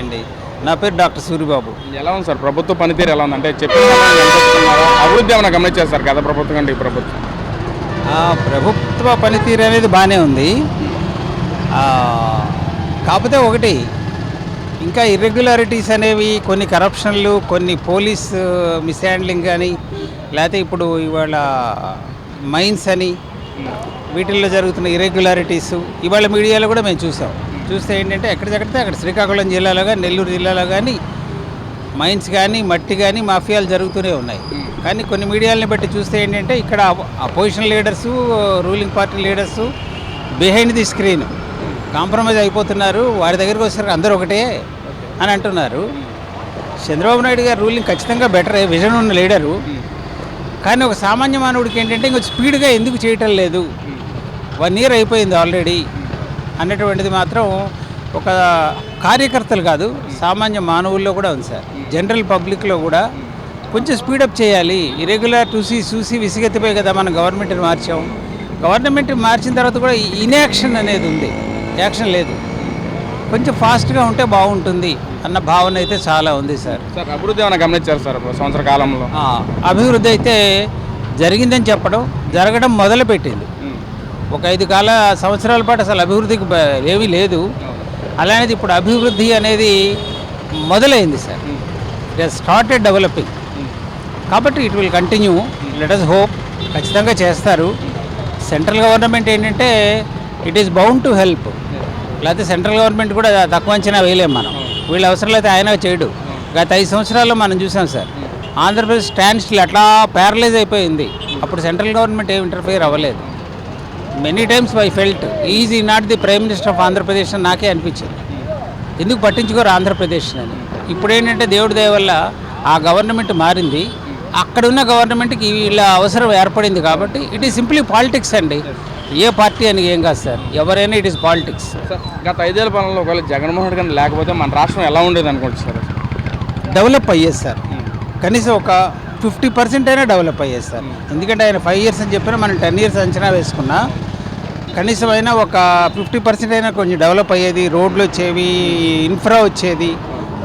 అండి నా పేరు డాక్టర్ సూరిబాబు. ఎలా ఉంది సార్? ప్రభుత్వ పనితీరు ఎలా ఉంది అంటే చెప్పిన? అభివృద్ధి ఏమైనా గమనించారు సార్? గత ప్రభుత్వం కంటే ఈ ప్రభుత్వం. ప్రభుత్వ పనితీరు అనేది బాగానే ఉంది. కాకపోతే ఒకటి ఇంకా ఇర్రెగ్యులారిటీస్ అనేవి కొన్ని కరప్షన్లు కొన్ని పోలీస్ మిస్హ్యాండ్లింగ్ కానీ లేకపోతే ఇప్పుడు ఇవాళ మైన్స్ అని వీటిల్లో జరుగుతున్న ఇర్రెగ్యులారిటీస్ ఇవాళ మీడియాలో కూడా మేము చూసాం. చూస్తే ఏంటంటే ఎక్కడికెక్కడితే అక్కడ శ్రీకాకుళం జిల్లాలో కానీ నెల్లూరు జిల్లాలో కానీ మైన్స్ కానీ మట్టి కానీ మాఫియాలు జరుగుతూనే ఉన్నాయి. కానీ కొన్ని మీడియాలని బట్టి చూస్తే ఏంటంటే ఇక్కడ opposition leaders ruling party leaders behind the screen. Compromise అయిపోతున్నారు. వారి దగ్గరికి వచ్చేసరికి అందరూ ఒకటే అని అంటున్నారు. చంద్రబాబు నాయుడు గారు రూలింగ్ ఖచ్చితంగా బెటర్ విజన్ ఉన్న లీడరు. కానీ ఒక సామాన్య మానవుడికి ఏంటంటే ఇంకొక స్పీడ్గా ఎందుకు చేయటం లేదు? వన్ ఇయర్ అయిపోయింది ఆల్రెడీ. అన్నటువంటిది మాత్రం ఒక కార్యకర్తలు కాదు సామాన్య మానవుల్లో కూడా ఉంది సార్. జనరల్ పబ్లిక్లో కూడా కొంచెం స్పీడప్ చేయాలి. ఇరెగ్యులర్ చూసి చూసి విసిగెత్తిపోయి కదా మనం గవర్నమెంట్ని మార్చాం. గవర్నమెంట్ మార్చిన తర్వాత కూడా ఇన్యాక్షన్ అనేది ఉంది. యాక్షన్ లేదు. కొంచెం ఫాస్ట్గా ఉంటే బాగుంటుంది అన్న భావన అయితే చాలా ఉంది సార్. సార్ అభివృద్ధి ఏమైనా గమనించారు సార్ సంవత్సర కాలంలో? అభివృద్ధి అయితే జరిగిందని చెప్పడం జరగడం మొదలుపెట్టింది. ఒక ఐదు కాల సంవత్సరాల పాటు అసలు అభివృద్ధికి ఏమీ లేదు. అలానేది ఇప్పుడు అభివృద్ధి అనేది మొదలైంది సార్. ఇట్ స్టార్టెడ్ డెవలపింగ్ కాబట్టి it will continue. Let us hope ఖచ్చితంగా చేస్తారు. సెంట్రల్ గవర్నమెంట్ ఏంటంటే it is bound to help లేకపోతే సెంట్రల్ గవర్నమెంట్ కూడా తక్కువ అంచనా వేయలేము మనం. వీళ్ళ అవసరం అయితే ఆయన చేయడు. గత ఐదు సంవత్సరాల్లో మనం చూసాం సార్. ఆంధ్రప్రదేశ్ స్టాండ్ స్టిల్ అట్లా ప్యారలైజ్ అయిపోయింది. అప్పుడు సెంట్రల్ గవర్నమెంట్ ఏం ఇంటర్ఫియర్ అవ్వలేదు. Many times I felt he's not the prime minister of Andhra Pradesh అని నాకే అనిపించింది. ఎందుకు పట్టించుకోరు ఆంధ్రప్రదేశ్ అని? ఇప్పుడు ఏంటంటే దేవుడి దయ వల్ల ఆ గవర్నమెంట్ మారింది. అక్కడున్న గవర్నమెంట్కి వీళ్ళ అవసరం ఏర్పడింది కాబట్టి ఇట్ ఈస్ సింప్లీ పాలిటిక్స్ అండి. ఏ పార్టీ అని ఏం కాదు సార్. ఎవరైనా ఇట్ ఈస్ పాలిటిక్స్ సార్ గత ఐదేళ్ళ పాలనలో ఒకవేళ జగన్మోహన్ రెడ్డి గారిని లేకపోతే మన రాష్ట్రం ఎలా ఉండేది అనుకుంటున్నారు సార్? డెవలప్ అయ్యేది సార్. కనీసం ఒక ఫిఫ్టీ పర్సెంట్ అయినా డెవలప్ అయ్యేది సార్. ఎందుకంటే ఆయన ఫైవ్ ఇయర్స్ అని చెప్పినా మనం టెన్ ఇయర్స్ అంచనా వేసుకున్నా కనీసం అయినా ఒక ఫిఫ్టీ పర్సెంట్ అయినా కొంచెం డెవలప్ అయ్యేది రోడ్లు వచ్చేవి ఇన్ఫ్రా వచ్చేది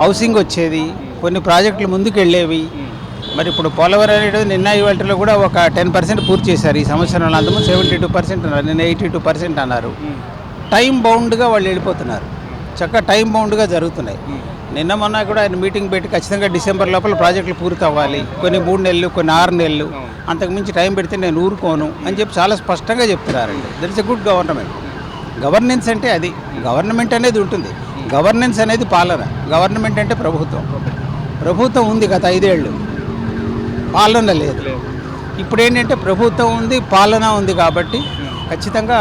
హౌసింగ్ వచ్చేది కొన్ని ప్రాజెక్టులు ముందుకు వెళ్ళేవి మరి ఇప్పుడు పోలవరం అనేది నిన్న ఇవాళలో కూడా ఒక టెన్ పర్సెంట్ పూర్తి చేశారు. ఈ సంవత్సరంలో అందుకు సెవెంటీ టూ పర్సెంట్ అన్నారు. నిన్న ఎయిటీ టూ పర్సెంట్ అన్నారు. టైం బౌండ్గా వాళ్ళు వెళ్ళిపోతున్నారు. చక్కగా టైం బౌండ్గా జరుగుతున్నాయి. నిన్న మొన్న కూడా ఆయన మీటింగ్ పెట్టి ఖచ్చితంగా డిసెంబర్ లోపల ప్రాజెక్టులు పూర్తి అవ్వాలి కొన్ని మూడు నెలలు కొన్ని ఆరు నెలలు. అంతకుమించి టైం పెడితే నేను ఊరుకోను అని చెప్పి చాలా స్పష్టంగా చెప్తున్నారండి. That is a good government governance అంటే అది. గవర్నమెంట్ అనేది ఉంటుంది. గవర్నెన్స్ అనేది పాలన. గవర్నమెంట్ అంటే ప్రభుత్వం. ప్రభుత్వం ఉంది గత ఐదేళ్ళు. పాలన లేదు. ఇప్పుడు ఏంటంటే ప్రభుత్వం ఉంది పాలన ఉంది కాబట్టి ఖచ్చితంగా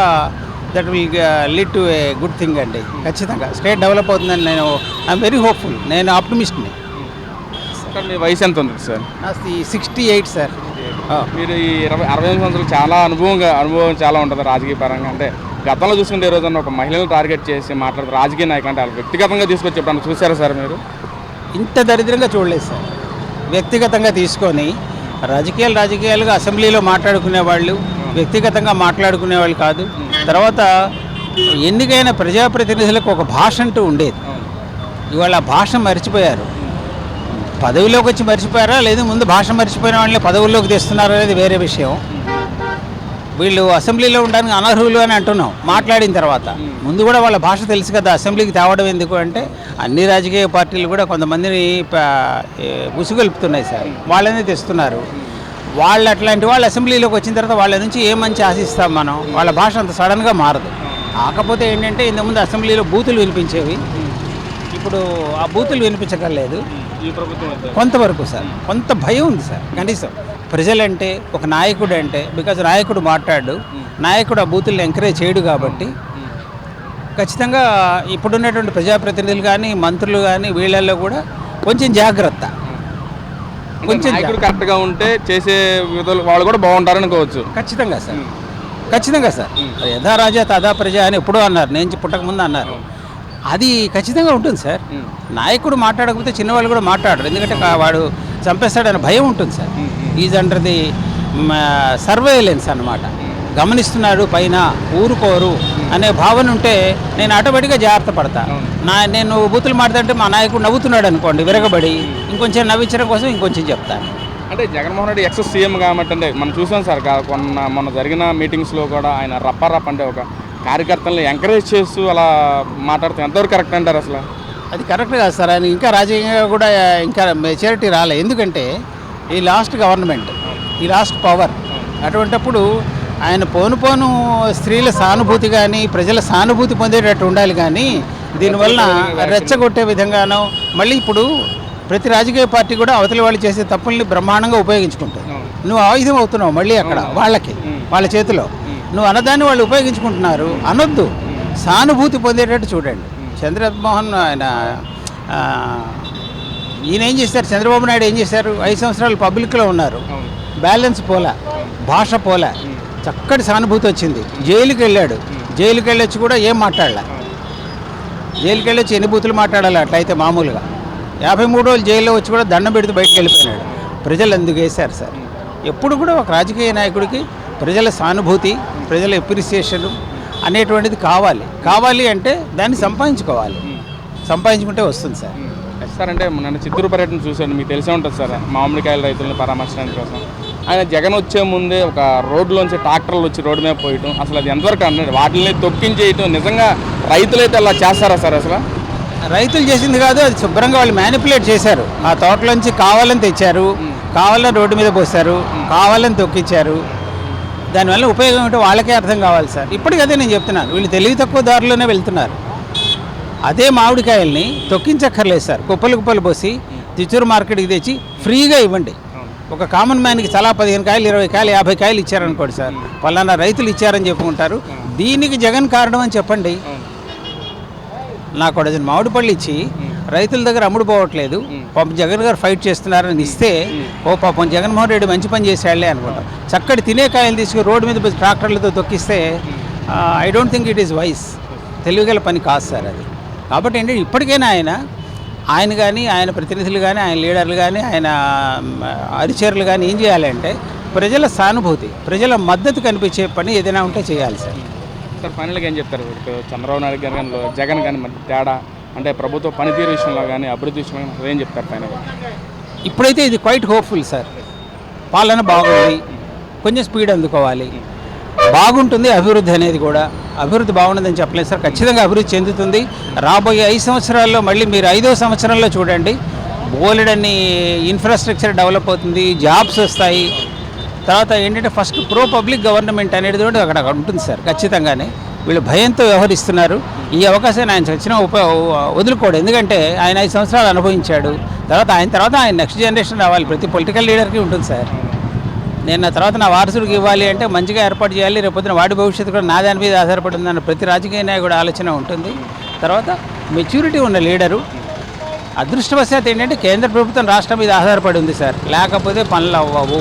that will lead to a good thing అండి ఖచ్చితంగా స్టేట్ డెవలప్ అవుతుందని నేను ఐఎమ్ వెరీ హోప్ఫుల్ నేను ఆప్టమిస్ట్ని సార్ మీ వయసు ఎంత ఉంది సార్? నాది సిక్స్టీ ఎయిట్ సార్ మీరు ఈ ఇరవై అరవై ఎనిమిది సంవత్సరాలు చాలా అనుభవంగా అనుభవం చాలా ఉంటుంది రాజకీయ పరంగా. అంటే గతంలో చూసుకుంటే ఈ రోజున ఒక మహిళను టార్గెట్ చేసి మాట్లాడుతూ రాజకీయ నాయకులు అంటే వాళ్ళు వ్యక్తిగతంగా తీసుకొచ్చి ఎప్పుడన్నా చూసారా సార్ మీరు? ఇంత దరిద్రంగా చూడలేదు సార్ వ్యక్తిగతంగా తీసుకొని రాజకీయాలు రాజకీయాలుగా అసెంబ్లీలో మాట్లాడుకునే వాళ్ళు వ్యక్తిగతంగా మాట్లాడుకునే వాళ్ళు కాదు. తర్వాత ఎన్నికైన ప్రజాప్రతినిధులకు ఒక భాష అంటూ ఉండేది. ఇవాళ భాష మర్చిపోయారు. పదవిలోకి వచ్చి మర్చిపోయారా? లేదా ముందు భాష మర్చిపోయిన వాళ్ళని పదవుల్లోకి తెస్తున్నారా అనేది వేరే విషయం. వీళ్ళు అసెంబ్లీలో ఉండడానికి అనర్హులు అని అంటున్నాం. మాట్లాడిన తర్వాత. ముందు కూడా వాళ్ళ భాష తెలుసు కదా అసెంబ్లీకి తేవడం ఎందుకు అంటే అన్ని రాజకీయ పార్టీలు కూడా కొంతమందిని ఉసుగొలుపుతున్నాయి సార్. వాళ్ళనే తెస్తున్నారు. వాళ్ళు అట్లాంటి వాళ్ళు అసెంబ్లీలోకి వచ్చిన తర్వాత వాళ్ళ నుంచి ఏ మంచి ఆశిస్తాం మనం? వాళ్ళ భాష అంత సడన్గా మారదు. కాకపోతే ఏంటంటే ఇంతకుముందు అసెంబ్లీలో బూతులు వినిపించేవి. ఇప్పుడు ఆ బూతులు వినిపించగలేదు. కొంతవరకు సార్ కొంత భయం ఉంది సార్ కనీసం. ప్రజలంటే ఒక నాయకుడు అంటే బికాజ్ నాయకుడు మాట్లాడు నాయకుడు ఆ బూతుల్ని ఎంకరేజ్ చేయడు కాబట్టి ఖచ్చితంగా ఇప్పుడున్నటువంటి ప్రజాప్రతినిధులు కానీ మంత్రులు కానీ వీళ్ళల్లో కూడా కొంచెం జాగ్రత్త. కొంచెం నాయకుడు కరెక్ట్గా ఉంటే చేసే విధులు వాళ్ళు కూడా బాగుంటారు అనుకోవచ్చు. ఖచ్చితంగా సార్. ఖచ్చితంగా సార్. యథా రాజా తదా ప్రజ అని ఎప్పుడూ అన్నారు. నేను పుట్టక ముందు అన్నారు. అది ఖచ్చితంగా ఉంటుంది సార్. నాయకుడు మాట్లాడకపోతే చిన్నవాళ్ళు కూడా మాట్లాడరు. ఎందుకంటే వాడు చంపేస్తాడని భయం ఉంటుంది sir. Is under the surveillance అన్నమాట. గమనిస్తున్నాడు పైన ఊరుకోరు అనే భావన ఉంటే నేను ఆటోమేటిక్గా జాగ్రత్త పడతా. నా నేను బూతులు మాట్లాడితే మా నాయకుడు నవ్వుతున్నాడు అనుకోండి విరగబడి ఇంకొంచెం నవ్వించడం కోసం ఇంకొంచెం చెప్తాను అంటే జగన్మోహన్ రెడ్డి ఎక్స్ సీఎం కాబట్టి అంటే మనం చూసాం సార్ కొన్న మొన్న జరిగిన మీటింగ్స్లో కూడా ఆయన రప్ప రప్ప అంటే ఒక కార్యకర్తలను ఎంకరేజ్ చేస్తూ అలా మాట్లాడుతూ ఎంతవరకు కరెక్ట్ అంటారు అసలు? అది కరెక్ట్ కాదు సార్ ఆయన ఇంకా రాజకీయంగా కూడా ఇంకా మెచ్యూరిటీ రాలే. ఎందుకంటే ఈ లాస్ట్ గవర్నమెంట్ ఈ లాస్ట్ పవర్ అటువంటప్పుడు ఆయన పోను పోను స్త్రీల సానుభూతి కానీ ప్రజల సానుభూతి పొందేటట్టు ఉండాలి కానీ దీనివల్ల రెచ్చగొట్టే విధంగానో మళ్ళీ ఇప్పుడు ప్రతి రాజకీయ పార్టీ కూడా అవతలి వాళ్ళు చేసే తప్పుల్ని బ్రహ్మాండంగా ఉపయోగించుకుంటుంది. నువ్వు ఆయుధం అవుతున్నావు మళ్ళీ అక్కడ వాళ్ళకి వాళ్ళ చేతిలో. నువ్వు అన్నదాన్ని వాళ్ళు ఉపయోగించుకుంటున్నారు అనొద్దు. సానుభూతి పొందేటట్టు చూడండి. చంద్రమోహన్ ఆయన ఈయన ఏం చేశారు? చంద్రబాబు నాయుడు ఏం చేశారు? ఐదు సంవత్సరాలు పబ్లిక్లో ఉన్నారు. బ్యాలెన్స్ పోలా భాష పోలా. చక్కటి సానుభూతి వచ్చింది. జైలుకి వెళ్ళాడు జైలుకి వెళ్ళొచ్చి కూడా ఏం మాట్లాడలే. జైలుకి వెళ్ళొచ్చి ఎన్ని బూతులు మాట్లాడాలి అట్లయితే మామూలుగా. యాభై మూడు రోజులు జైల్లో వచ్చి కూడా దండం పెడితే బయటకు వెళ్ళిపోయినాడు. ప్రజలు అందుకు వేశారు సార్. ఎప్పుడు కూడా ఒక రాజకీయ నాయకుడికి ప్రజల సానుభూతి ప్రజల ఎప్రిసియేషన్ అనేటువంటిది కావాలి. కావాలి అంటే దాన్ని సంపాదించుకోవాలి. సంపాదించుకుంటే వస్తుంది సార్. సార్ అంటే నన్ను చిత్తూరు పర్యటన చూశాను. మీకు తెలిసే ఉంటుంది సార్ మామిడికాయల రైతులను పరామర్శించడానికి కోసం. ఆయన జగన్ వచ్చే ముందే ఒక రోడ్లోంచి ట్రాక్టర్లు వచ్చి రోడ్డు మీద పోయటం. అసలు అది ఎంతవరకు అన్నాడు వాటిని తొక్కించేయటం. నిజంగా రైతులైతే అలా చేస్తారా సార్ అసలు? రైతులు చేసింది కాదు అది శుభ్రంగా వాళ్ళు మ్యానిపులేట్ చేశారు. ఆ తోటలోంచి కావాలని తెచ్చారు కావాలని రోడ్డు మీద పోస్తారు కావాలని తొక్కిచ్చారు దానివల్ల ఉపయోగం ఏంటో వాళ్ళకే అర్థం కావాలి సార్. ఇప్పటికీ అదే నేను చెప్తున్నాను. వీళ్ళు తెలివి తక్కువ దారిలోనే వెళ్తున్నారు. అదే మామిడికాయల్ని తొక్కించక్కర్లేదు సార్. కుప్పలు కుప్పలు పోసి తిచ్చూరు మార్కెట్కి తెచ్చి ఫ్రీగా ఇవ్వండి. ఒక కామన్ మ్యాన్కి చాలా పదిహేను కాయలు ఇరవై కాయలు యాభై కాయలు ఇచ్చారనుకోండి సార్. పలానా రైతులు ఇచ్చారని చెప్పుకుంటారు. దీనికి జగన్ కారణం అని చెప్పండి. నాకు డజన్ మామిడి పళ్ళు ఇచ్చి రైతుల దగ్గర అమ్ముడు పోవట్లేదు. పాపం జగన్ గారు ఫైట్ చేస్తున్నారని ఇస్తే ఓ పాపం జగన్మోహన్ రెడ్డి మంచి పని చేశాడులే అనుకుంటాం. చక్కటి తినే కాయలు తీసుకుని రోడ్డు మీద ట్రాక్టర్లతో తొక్కిస్తే I don't think it is wise తెలివిగల పని కాదు సార్ అది. కాబట్టి ఏంటంటే ఇప్పటికైనా ఆయన ఆయన కానీ ఆయన ప్రతినిధులు కానీ ఆయన లీడర్లు కానీ ఆయన మ్, అనుచరులు కానీ ఏం చేయాలంటే ప్రజల సానుభూతి ప్రజల మద్దతు కనిపించే పని ఏదైనా ఉంటే చేయాలి సార్. సార్ ఫైనల్గా ఏం చెప్తారు? చంద్రబాబు నాయుడు గారు కానీ జగన్ కానీ తేడా అంటే ప్రభుత్వ పనితీరు విషయంలో కానీ అభివృద్ధి విషయంలో ఏం చెప్తారు ఫైనల్గా? ఇప్పుడైతే ఇది క్వైట్ హోప్ఫుల్ సార్. పాలన బాగుంది కొంచెం స్పీడ్ అందుకోవాలి. బాగుంటుంది అభివృద్ధి అనేది కూడా. అభివృద్ధి బాగుండదని చెప్పలేదు సార్. ఖచ్చితంగా అభివృద్ధి చెందుతుంది. రాబోయే ఐదు సంవత్సరాల్లో మళ్ళీ మీరు ఐదో సంవత్సరంలో చూడండి. బోలెడన్ని ఇన్ఫ్రాస్ట్రక్చర్ డెవలప్ అవుతుంది జాబ్స్ వస్తాయి. తర్వాత ఏంటంటే ఫస్ట్ ప్రో పబ్లిక్ గవర్నమెంట్ అనేది కూడా అక్కడ అక్కడ ఉంటుంది సార్ ఖచ్చితంగానే. వీళ్ళు భయంతో వ్యవహరిస్తున్నారు. ఈ అవకాశాన్ని ఆయన వచ్చిన ఉప వదులుకోడు. ఎందుకంటే ఆయన ఐదు సంవత్సరాలు అనుభవించాడు. తర్వాత ఆయన తర్వాత ఆయన నెక్స్ట్ జనరేషన్ రావాలి. ప్రతి పొలిటికల్ లీడర్కి ఉంటుంది సార్. నేను నా తర్వాత నా వారసుడికి ఇవ్వాలి అంటే మంచిగా ఏర్పాటు చేయాలి. రేపొద్దున వాడి భవిష్యత్తు కూడా నా దాని మీద ఆధారపడి ఉందన్న ప్రతి రాజకీయ నాయకుడు ఆలోచన ఉంటుంది. తర్వాత మెచ్యూరిటీ ఉన్న లీడరు అదృష్టవశాత్ ఏంటంటే కేంద్ర ప్రభుత్వం రాష్ట్రం మీద ఆధారపడి ఉంది సార్. లేకపోతే పనులు అవ్వవు.